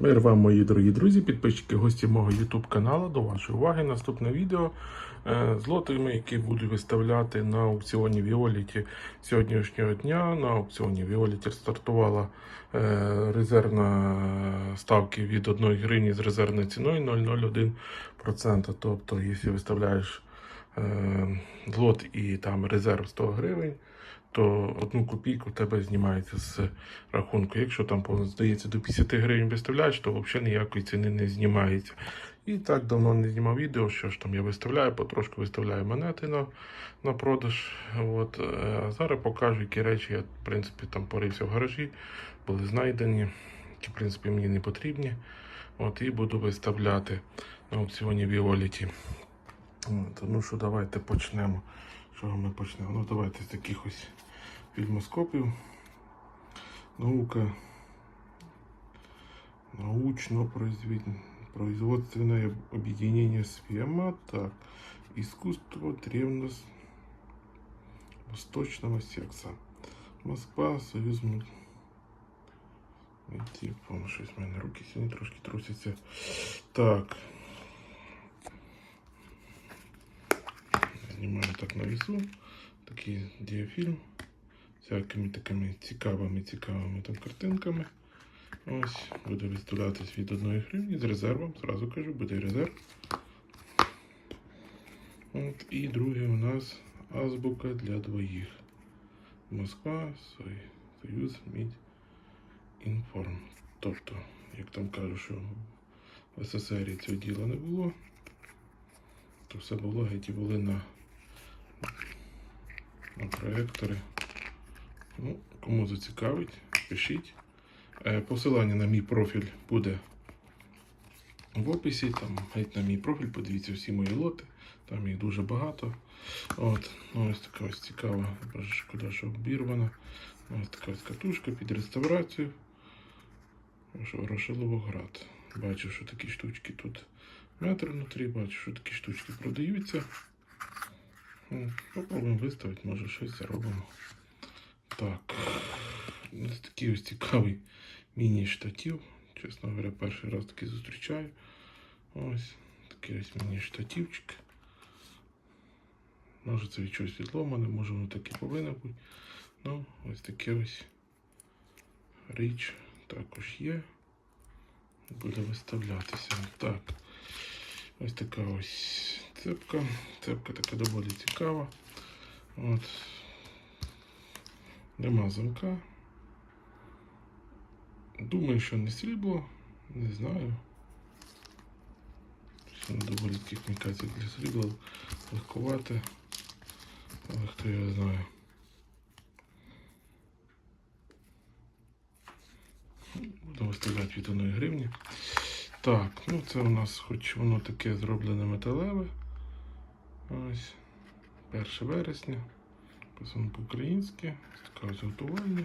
Мир вам, мої дорогі друзі, підписчики, гості мого YouTube каналу. До вашої уваги. Наступне відео е, з лотами, які буду виставляти на аукціоні Віоліті сьогоднішнього дня. На аукціоні Віоліті стартувала е, резервна ставки від 1 гривні з резервною ціною 0,01%. Тобто, якщо виставляєш лот і там резерв 100 гривень, то одну копійку тебе знімається з рахунку. Якщо там, здається, до 50 гривень виставляєш, то взагалі ніякої ціни не знімається. І так давно не знімав відео, що ж там я виставляю, потрошку виставляю монети на, на продаж. От, е, а зараз покажу, які речі я, в принципі, там порився в гаражі, були знайдені, які, в принципі, мені не потрібні. От, і буду виставляти на аукціоні Віоліті. От, ну що, давайте почнемо. Що ми почнемо? Ну, давайте з таких ось фільмоскопів. Наука. Научно-производственное объединение СФИАМА. Так. Искусство древность восточного секса. Москва, Союз. М- Найти, по-моєму, щось в мене руки сьогодні трошки трусяться. Так. Знімаю так на весу. Такий діафільм. Всякими такими цікавими, цікавими там картинками. Ось, буде виставлятись від 1 гривні з резервом. Зразу кажу, буде резерв. От, і друге у нас азбука для двоїх. Москва, Союз, Мідь, Інформ. Тобто, як там кажуть, що в СССР цього діла не було, то все було геть і були на проектори. Ну, кому зацікавить, пишіть. Е, Посилання на мій профіль буде в описі. Там геть на мій профіль, подивіться всі мої лоти. Там їх дуже багато. От, ну, ось така ось цікава, шкода, обірвана. Ось така ось катушка під реставрацію. Що Бачу, що такі штучки тут метр внутрі, бачу, що такі штучки продаються. Попробуємо виставити, може щось заробимо. Так. Ось такий ось цікавий міні-штатив. Чесно говоря, перший раз такий зустрічаю. Ось такий ось міні-штативчик. Може це від чогось відломане, може воно таке повинно бути. Ну, ось таке ось річ також є. Буде виставлятися. Так. Ось така ось цепка. Цепка така доволі цікава. От. Нема замка. Думаю, що не срібло, не знаю. Ще не доволі таких комунікацій для срібла легковате. Але хто його знає. Буду виставляти від 1 гривні. Так, ну це у нас хоч воно таке зроблене металеве. Ось. 1 вересня. Писано по-українськи. Таке ось готування.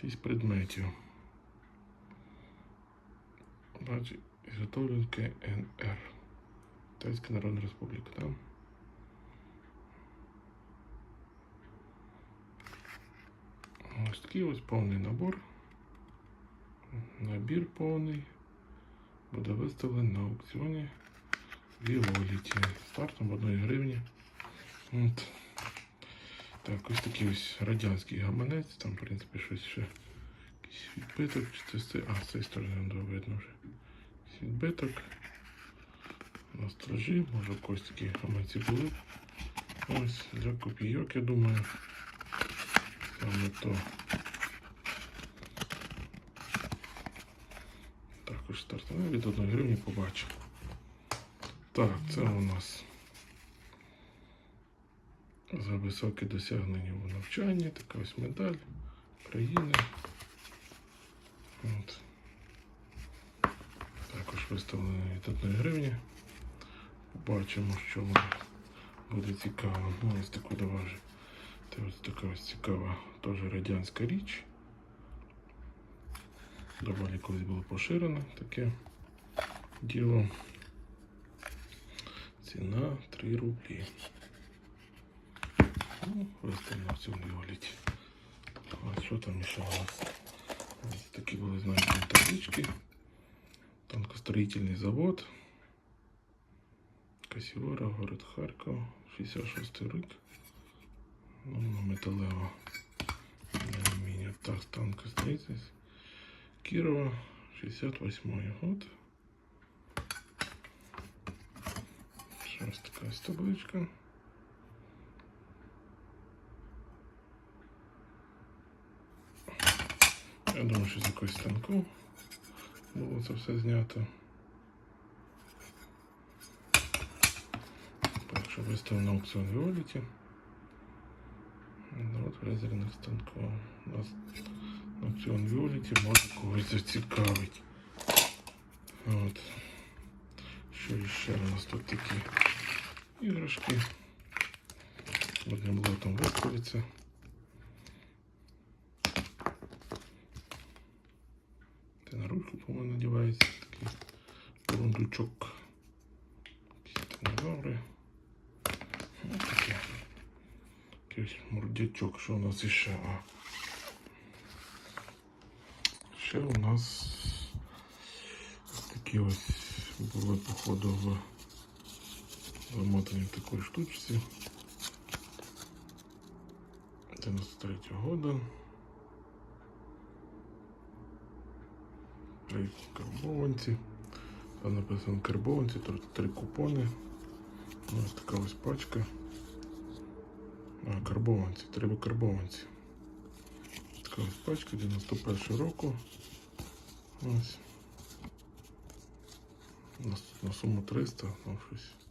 Шість предметів. Бачу, ізготовлен КНР. Китайська Народна Республіка, так? Ось такий ось повний набор. Набір повний. Буде виставлений на аукціоні Віоліті. Стартом 1 гривні. От. Так, ось такий ось радянський гаманець. Там, в принципі, щось ще якийсь відбиток. Чи це А, з цієї сторони видно вже. Відбиток. На стражі, може когось такі гаманці були. Ось для копійок, я думаю. Саме то. Також стартове від 1 гривні побачимо. Так, це у нас за високе досягнення у навчанні. Така ось медаль країни. От. Також виставлено від 1 гривні. Побачимо, що воно буде цікаво. Ну, ось таку доважу. Це ось така ось цікава теж радянська річ. Доволі колись було поширено таке діло. Ціна 3 рублі. Ну, просто на всьому вигляді. А що там ще у нас? Ось такі були знайдені таблички. Танкостроїтельний завод. Касіора, город Харьков, 66 рік. Ну, металева алюминия. Так, танкостроїтельність. Кирова, 68 год. Ще ось така ось табличка. Я думаю, що з якогось станку було це все знято. Так що виставив на аукціон Віоліті. Народ фрезерних станків. У нас на аукціон Віоліті може когось зацікавить. От. Що ще у нас тут такі іграшки. Одним блотом виставиться. Це на ручку, по-моєму, надівається такий бурундучок. Якісь динозаври. Ось таке. Якийсь мордячок, що у нас іще? А. Ще у нас такі ось були, походу, в замотані в такій штучці. 93 года. Три карбованці. Там написано карбованці, тут три купони. Ось така ось пачка. А, карбованці, треба карбованці. Така ось пачка 91 року. Ось. У нас на суму 300, ну щось.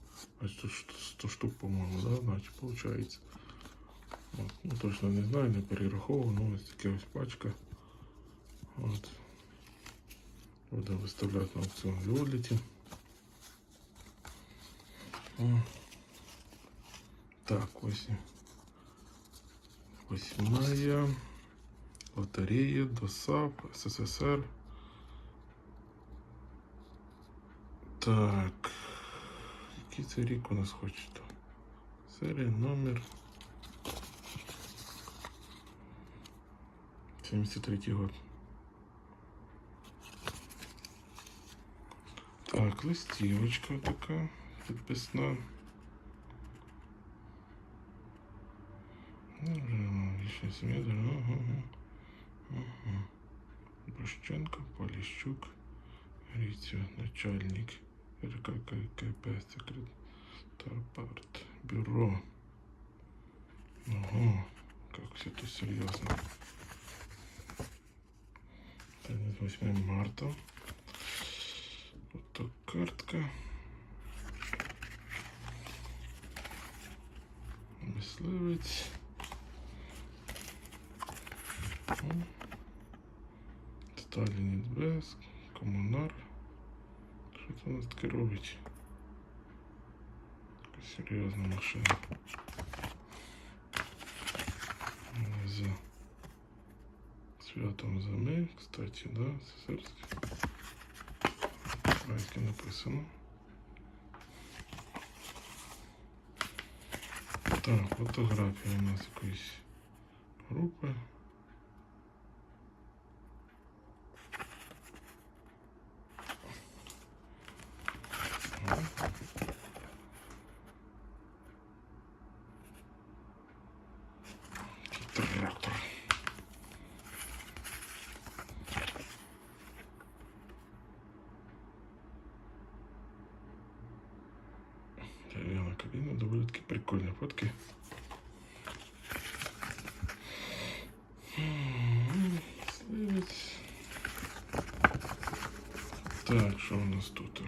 Значить тут 100 штук, по-моєму, да? Значить, виходить. От. Ну, точно не знаю, не перераховував, ну ось така ось пачка. От. Буду виставляти на аукціон Віоліті. О. Так, ось. Восьмая. Лотерея, ДОСАП, СССР. Так. Який це рік у нас хочете? Серія, номер. 73 год. Так, листівочка така підписна. Ну, вже Лічна сім'я. Ага, ага. Ага. Поліщук, Грицьо, начальник РККП, секретар парт, бюро. Ого, как все тут серьезно. Это 8 марта. Вот так картка. Мисливець. О. Сталін Інвест, Комунар. Що це у нас таке робить? Така серйозна машина. За святом зими, кстати, да, сесерське. Українське написано. Так, фотографія у нас якоїсь групи. Він доволі таки прикольные фотки. Так, что у нас тут?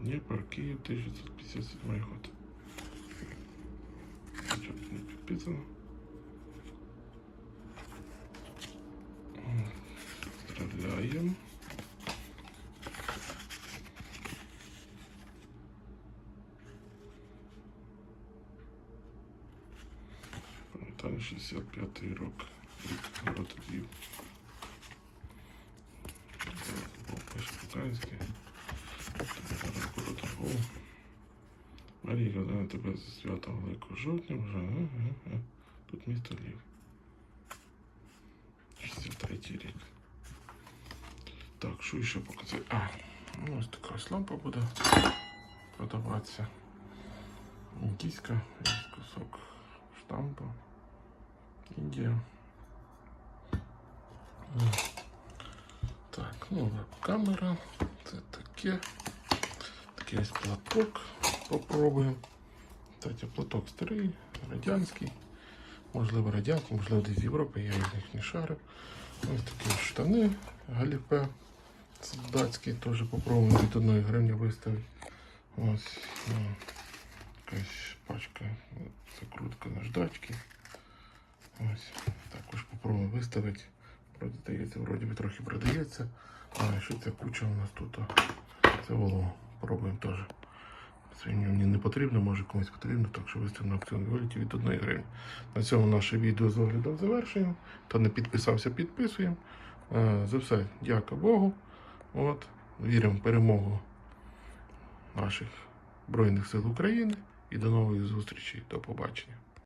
Дніпр, Київ, 1957 год. Что-то не Поздравляем! Стреляємо. 65 рік городів. По-китайськи. Городов. Марія Казана тебе зі святом великого жовтня вже. Ага, ага. Тут місто Лів. 63 рік. Так, що ще показати? А, ну, ось така ось лампа буде продаватися. Індійська, кусок штампа. Індія. Так, ну камера. Це таке. Такий ось платок. Попробуємо. Кстати, платок старий, радянський. Можливо, радянський, можливо, десь з Європи, я їх не шарив. Ось такі штани галіпе. Солдатський теж попробуємо від одної гривні виставити. Ось ну, якась пачка закрутка наждачки. Ось також попробуємо виставити. Продається, вроді би трохи продається. А що ця куча у нас тут? Це волого. Пробуємо теж. Це мені не потрібно, може комусь потрібно, так що виставимо на аукціон виліті від 1 гривні. На цьому наше відео з оглядом завершуємо. Хто не підписався, підписуємо. Е, За все, дяка Богу. От, віримо в перемогу наших Збройних сил України і до нової зустрічі. До побачення.